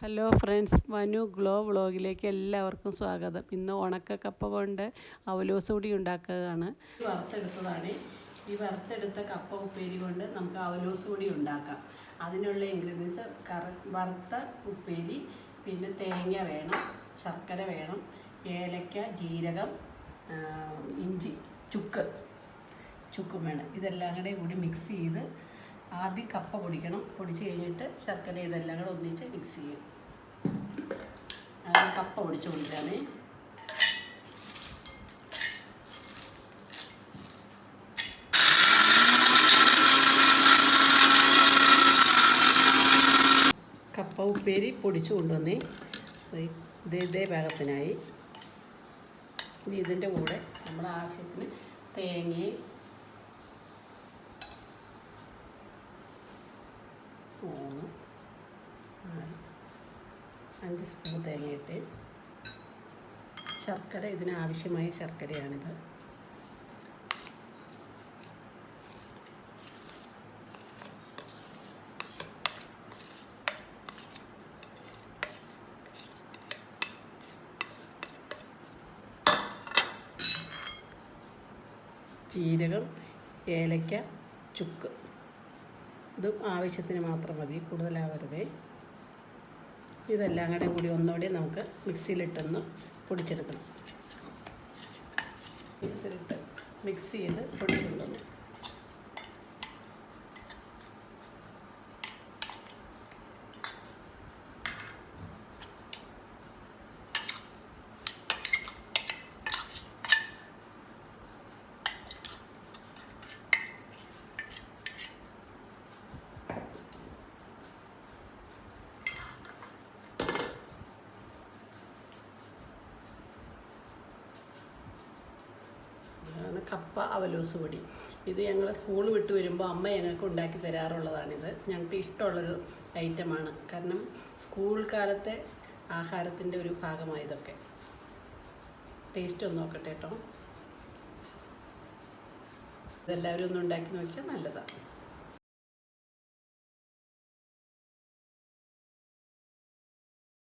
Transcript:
Hello friends Manu glow വ്ളോഗിലേക്ക് എല്ലാവർക്കും സ്വാഗതം. ഇന്ന് ഉണക്ക കപ്പ കൊണ്ട് അവലോസ് കൂടി ഉണ്ടാക്കുകയാണ്. വറുത്തെടുത്തതാണ്. ഈ വറുത്തെടുത്ത കപ്പ ഉപ്പേരി കൊണ്ട് നമുക്ക് അവലോസ് കൂടി ഉണ്ടാക്കാം. അതിനുള്ള ഇൻഗ്രീഡിയൻസ് കറ വറുത്ത ഉപ്പേരി പിന്നെ തേങ്ങ വേണം ശർക്കര വേണം ഏലക്ക ജീരകം ഇഞ്ചി ചുക്ക് ചുക്കും വേണം. ഇതെല്ലാം കൂടെ കൂടി മിക്സ് ചെയ്ത് ആദ്യം കപ്പ പൊടിക്കണം. പൊടിച്ച് കഴിഞ്ഞിട്ട് ശർക്കര ഇതെല്ലാം കൂടെ ഒന്നിച്ച് മിക്സ് ചെയ്യും. ആദ്യം കപ്പ പൊടിച്ച് കൊടുക്കാമേ കപ്പ ഉപ്പേരി പൊടിച്ചു കൊണ്ടുവന്നേ ഇത് ഇതേ പാകത്തിനായി ഇനി ഇതിന്റെ കൂടെ നമ്മുടെ ആവശ്യത്തിന് തേങ്ങയും നാല് അഞ്ച് സ്പൂൺ തേങ്ങയിട്ട്. ശർക്കര ഇതിനാവശ്യമായ ശർക്കരയാണിത്. ജീരകം ഏലക്ക ചുക്ക്. ഇതും ആവശ്യത്തിന് മാത്രം മതി കൂടുതലാവരുതേ. ഇതെല്ലാം കൂടെ കൂടി ഒന്നുകൂടി നമുക്ക് മിക്സിയിലിട്ടൊന്ന് പൊടിച്ചെടുക്കണം. മിക്സിയിലിട്ട് മിക്സ് ചെയ്ത് പൊടിച്ചുകൊണ്ടുവന്നു കപ്പ അവലോസ് പൊടി. ഇത് ഞങ്ങൾ സ്കൂൾ വിട്ട് വരുമ്പോൾ അമ്മ ഞങ്ങൾക്ക് ഉണ്ടാക്കി തരാറുള്ളതാണിത്. ഞങ്ങൾക്ക് ഇഷ്ടമുള്ളൊരു ഐറ്റമാണ്. കാരണം സ്കൂൾ കാലത്തെ ആഹാരത്തിന്റെ ഒരു ഭാഗമായി ഇതൊക്കെ. ടേസ്റ്റ് ഒന്ന് നോക്കട്ടെ കേട്ടോ. ഇതെല്ലാവരും ഒന്ന് ഉണ്ടാക്കി നോക്കിയാൽ നല്ലതാണ്